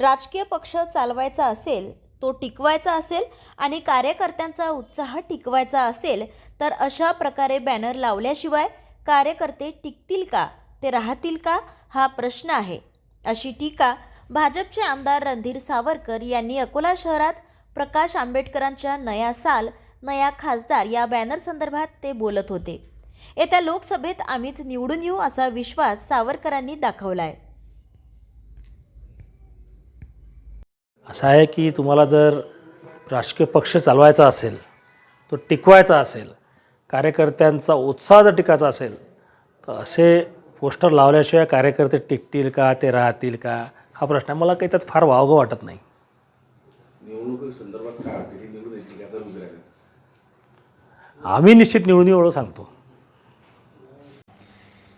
राजकीय पक्ष चालवायचा असेल तो टिकवायचा असेल आणि कार्यकर्त्यांचा उत्साह टिकवायचा असेल तर अशा प्रकारे बॅनर लावल्याशिवाय कार्यकर्ते टिकतील का ते राहतील का हा प्रश्न आहे. अशी टीका भाजपचे आमदार रणधीर सावरकर यांनी अकोला शहरात प्रकाश आंबेडकरांच्या नया साल नया खासदार या बॅनर संदर्भात ते बोलत होते. येत्या लोकसभेत आम्हीच निवडून येऊ असा विश्वास सावरकरांनी दाखवला आहे असं आहे की तुम्हाला जर राजकीय पक्ष चालवायचा असेल तो टिकवायचा असेल कार्यकर्त्यांचा उत्साह जर टिकायचा असेल तर असे पोस्टर लावल्याशिवाय कार्यकर्ते टिकतील का ते राहतील का? हा प्रश्न आहे. मला काही त्यात फार वावगं वाटत नाही. आम्ही निश्चित निवडून एवढं सांगतो.